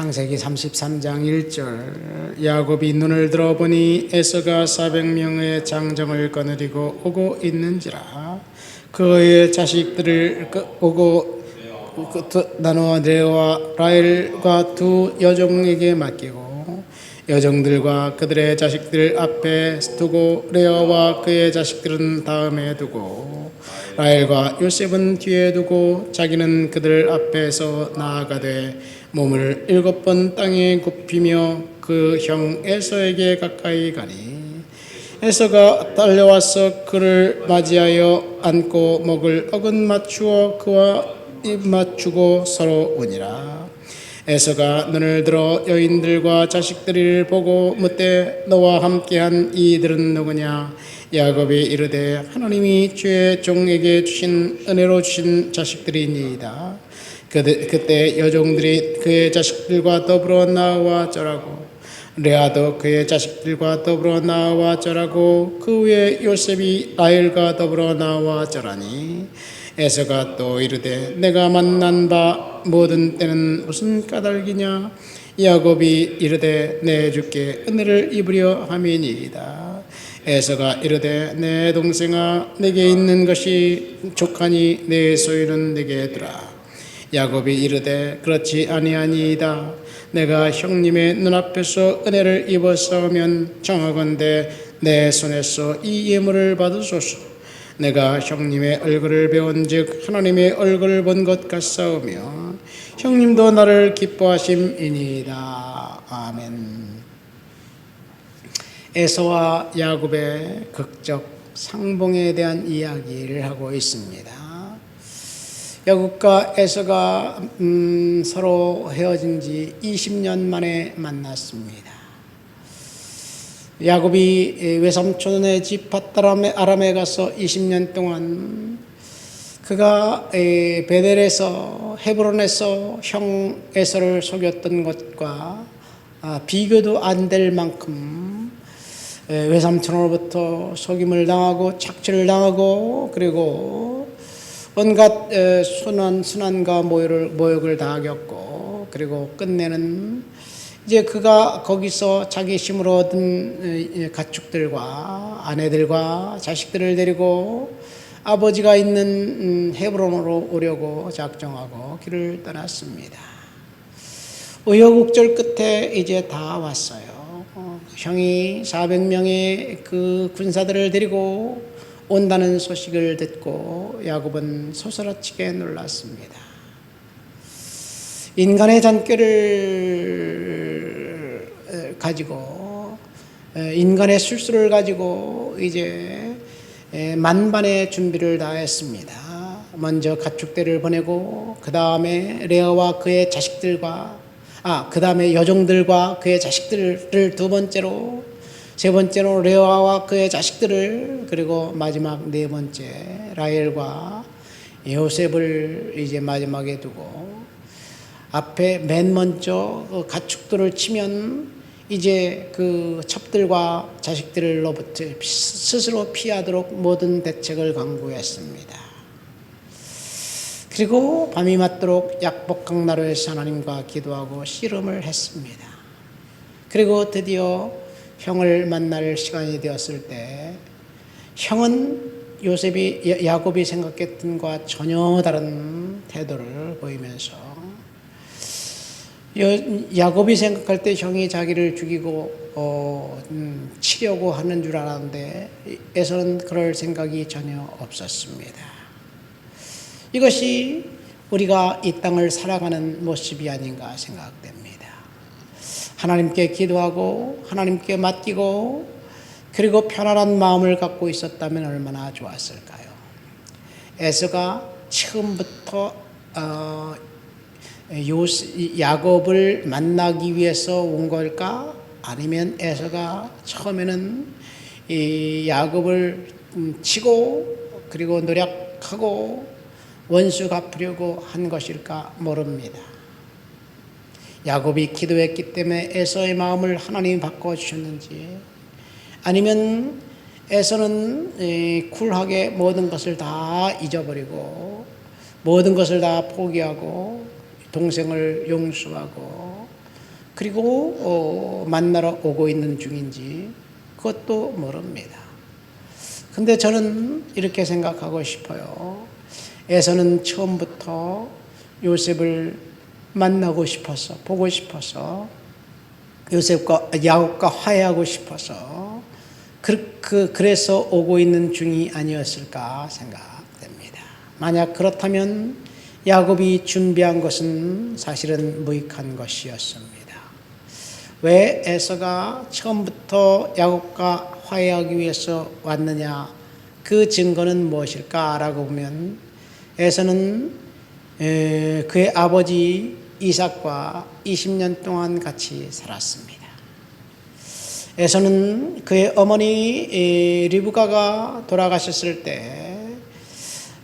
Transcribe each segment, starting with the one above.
창세기 33장 1절 야곱이 눈을 들어보니 에서가 400명의 장정을 거느리고 오고 있는지라. 그의 자식들을 그- 오고 그 두- 나누어 레와 라헬과 두 여종에게 맡기고 여종들과 그들의 자식들 앞에 두고 레아와 그의 자식들은 다음에 두고 라헬과 요셉은 뒤에 두고 자기는 그들 앞에서 나아가되 몸을 일곱 번 땅에 굽히며 그 형 에서에게 가까이 가니 에서가 달려와서 그를 맞이하여 안고 목을 어긋 맞추어 그와 입 맞추고 서로 오니라 에서가 눈을 들어 여인들과 자식들을 보고 묻되 너와 함께한 이들은 누구냐? 야곱이 이르되 하나님이 주의 종에게 주신 은혜로 주신 자식들이니이다. 그때, 여종들이 그의 자식들과 더불어 나와 쩌라고 레아도 그의 자식들과 더불어 나와 쩌라고 그 후에 요셉이 라헬과 더불어 나와 쩌라니 에서가 또 이르되 내가 만난 바 모든 때는 무슨 까닭이냐? 야곱이 이르되 내 주께 은혜를 입으려 함이니이다. 에서가 이르되 내 동생아 내게 있는 것이 족하니 내 소유는 내게 두라. 야곱이 이르되 그렇지 아니하니이다. 내가 형님의 눈앞에서 은혜를 입었사오면 정하건대 내 손에서 이 예물을 받으소서 내가 형님의 얼굴을 배운즉 하나님의 얼굴을 본 것 같사오며 형님도 나를 기뻐하심이니이다 아멘 에서와 야곱의 극적 상봉에 대한 이야기를 하고 있습니다. 야곱과 에서가 음, 서로 헤어진 지 20년 만에 만났습니다. 야곱이 외삼촌의 집 밧다람에 아람에 가서 20년 동안 그가 에, 베델에서 헤브론에서 형 에서를 속였던 것과 아, 비교도 안 될 만큼 에, 외삼촌으로부터 속임을 당하고 착취를 당하고 그리고 온갖 에, 순환 순환과 모욕을 모욕을 다 겪고 그리고 끝내는 이제 그가 거기서 자기 힘으로 얻은 에, 가축들과 아내들과 자식들을 데리고 아버지가 있는 음, 헤브론으로 오려고 작정하고 길을 떠났습니다. 우여곡절 끝에 이제 다 왔어요. 어, 형이 400명의 그 군사들을 데리고 온다는 소식을 듣고 야곱은 소스라치게 놀랐습니다. 인간의 잔꾀를 에, 가지고 에, 인간의 술수를 가지고 이제 에, 만반의 준비를 다 했습니다. 먼저 가축대를 보내고 그 다음에 레아와 그의 자식들과 아, 그 다음에 여종들과 그의 자식들을 두 번째로, 세 번째로 레아와 그의 자식들을, 그리고 마지막 네 번째 라헬과 요셉을 이제 마지막에 두고, 앞에 맨 먼저 그 가축들을 치면 이제 그 첩들과 자식들로부터 스스로 피하도록 모든 대책을 강구했습니다. 그리고 밤이 맞도록 약복강 나루에서 하나님과 기도하고 씨름을 했습니다. 그리고 드디어 형을 만날 시간이 되었을 때 형은 요셉이 야곱이 생각했던 것과 전혀 다른 태도를 보이면서 야곱이 생각할 때 형이 자기를 죽이고 어, 음, 치려고 하는 줄 알았는데 에서는 그럴 생각이 전혀 없었습니다. 이것이 우리가 이 땅을 살아가는 모습이 아닌가 생각됩니다. 하나님께 기도하고 하나님께 맡기고 그리고 편안한 마음을 갖고 있었다면 얼마나 좋았을까요? 에서가 처음부터 어, 요스, 야곱을 만나기 위해서 온 걸까? 아니면 에서가 처음에는 이 야곱을 음, 치고 그리고 노력하고 원수 갚으려고 한 것일까 모릅니다. 야곱이 기도했기 때문에 에서의 마음을 하나님이 바꿔 주셨는지 아니면 에서는 쿨하게 모든 것을 다 잊어버리고 모든 것을 다 포기하고 동생을 용서하고 그리고 어, 만나러 오고 있는 중인지 그것도 모릅니다. 근데 저는 이렇게 생각하고 싶어요. 에서는 처음부터 요셉을 만나고 싶어서 보고 싶어서 요셉과 야곱과 화해하고 싶어서 그, 그 그래서 오고 있는 중이 아니었을까 생각됩니다. 만약 그렇다면 야곱이 준비한 것은 사실은 무익한 것이었습니다. 왜 에서가 처음부터 야곱과 화해하기 위해서 왔느냐? 그 증거는 무엇일까라고 보면 에서는 에, 그의 아버지 이삭과 20년 동안 같이 살았습니다. 에서는 그의 어머니 에, 리브가가 돌아가셨을 때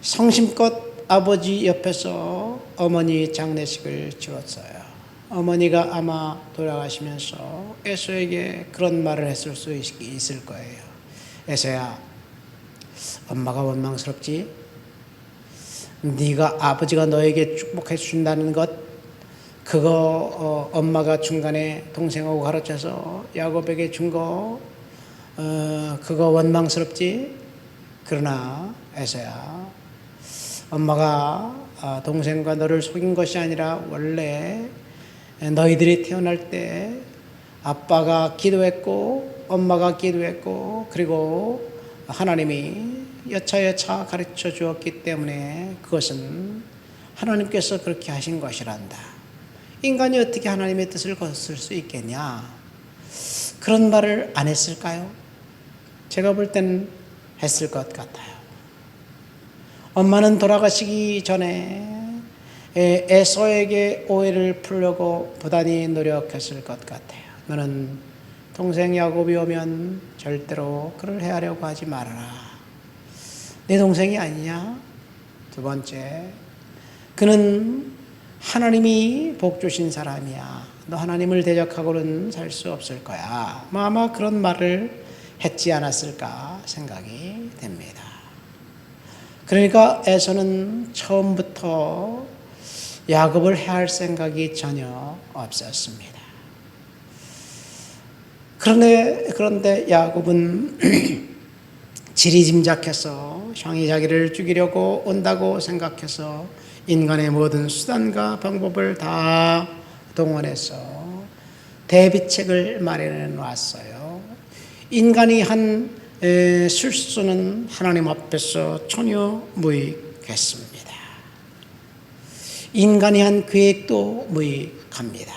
성심껏 아버지 옆에서 어머니 장례식을 치렀어요. 어머니가 아마 돌아가시면서 에서에게 그런 말을 했을 수 있- 있을 거예요. 에서야, 엄마가 원망스럽지? 네가 아버지가 너에게 축복해 준다는 것 그거 어, 엄마가 중간에 동생하고 가르쳐서 야곱에게 준 거 어, 그거 원망스럽지? 그러나 에서야 엄마가 아, 동생과 너를 속인 것이 아니라 원래 너희들이 태어날 때 아빠가 기도했고 엄마가 기도했고 그리고 하나님이 여차여차 가르쳐 주었기 때문에 그것은 하나님께서 그렇게 하신 것이란다. 인간이 어떻게 하나님의 뜻을 거슬 수 있겠냐? 그런 말을 안 했을까요? 제가 볼 때는 했을 것 같아요. 엄마는 돌아가시기 전에 에- 에서에게 오해를 풀려고 부단히 노력했을 것 같아요. 너는 동생 야곱이 오면 절대로 그를 해하려고 하지 말아라. 내 동생이 아니냐? 두 번째, 그는 하나님이 복 주신 사람이야. 너 하나님을 대적하고는 살 수 없을 거야. 뭐 아마 그런 말을 했지 않았을까 생각이 됩니다. 그러니까 에서는 처음부터 야곱을 해할 생각이 전혀 없었습니다. 그런데 그런데 야곱은 지리짐작해서 형이 자기를 죽이려고 온다고 생각해서 인간의 모든 수단과 방법을 다 동원해서 대비책을 마련해 놨어요. 인간이 한 에, 실수는 하나님 앞에서 전혀 무익했습니다. 인간이 한 계획도 무익합니다.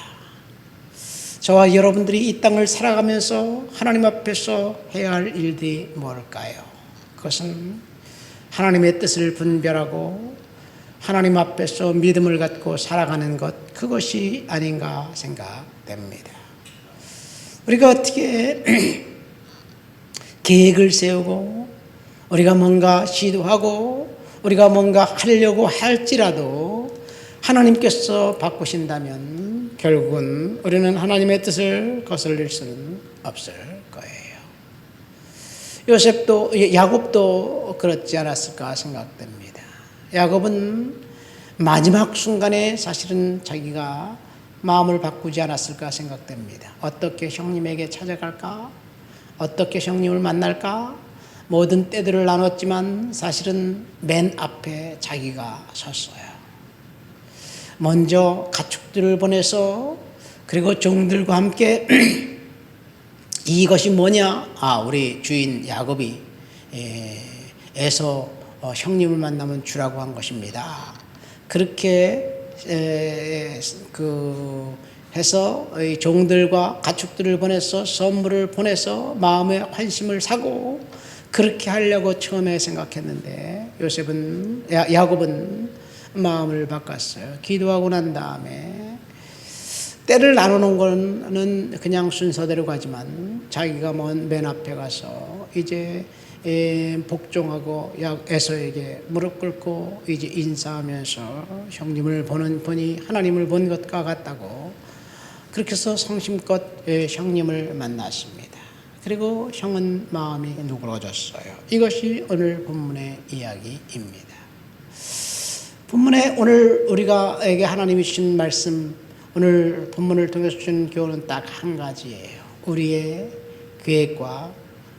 저와 여러분들이 이 땅을 살아가면서 하나님 앞에서 해야 할 일들이 뭘까요? 그것은 하나님의 뜻을 분별하고 하나님 앞에서 믿음을 갖고 살아가는 것, 그것이 아닌가 생각됩니다. 우리가 어떻게 계획을 세우고 우리가 뭔가 시도하고 우리가 뭔가 하려고 할지라도 하나님께서 바꾸신다면 결국은 우리는 하나님의 뜻을 거슬릴 수는 없을 거예요. 요셉도 야곱도 그렇지 않았을까 생각됩니다. 야곱은 마지막 순간에 사실은 자기가 마음을 바꾸지 않았을까 생각됩니다. 어떻게 형님에게 찾아갈까? 어떻게 형님을 만날까? 모든 때들을 나눴지만 사실은 맨 앞에 자기가 섰어요. 먼저 가축들을 보내서 그리고 종들과 함께 이것이 뭐냐? 아, 우리 주인 야곱이 에, 에서 어, 형님을 만나면 주라고 한 것입니다. 그렇게 에, 그 해서 이 종들과 가축들을 보내서 선물을 보내서 마음의 환심을 사고 그렇게 하려고 처음에 생각했는데 요셉은 야, 야곱은 마음을 바꿨어요. 기도하고 난 다음에 때를 나누는 거는 그냥 순서대로 가지만 자기가 먼 맨 앞에 가서 이제 에, 복종하고 에서에게 무릎 꿇고 이제 인사하면서 형님을 보는 보니 하나님을 본 것과 같다고 그렇게 해서 성심껏 에, 형님을 만났습니다. 그리고 형은 마음이 누그러졌어요. 이것이 오늘 본문의 이야기입니다. 본문에 오늘 우리가에게 하나님이 주신 말씀 오늘 본문을 통해서 주신 교훈은 딱 한 가지예요. 우리의 계획과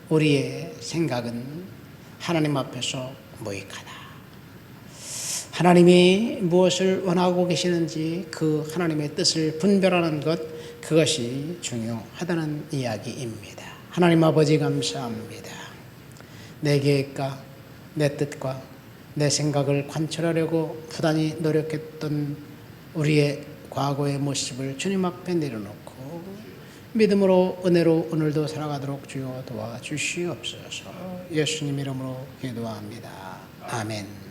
우리의 생각은 하나님 앞에서 무익하다. 하나님이 무엇을 원하고 계시는지 그 하나님의 뜻을 분별하는 것 그것이 중요하다는 이야기입니다. 하나님 아버지 감사합니다. 내 계획과 내 뜻과 내 생각을 관철하려고 부단히 노력했던 우리의 과거의 모습을 주님 앞에 내려놓고 믿음으로 은혜로 오늘도 살아가도록 주여 도와주시옵소서. 예수님 이름으로 기도합니다. 아멘.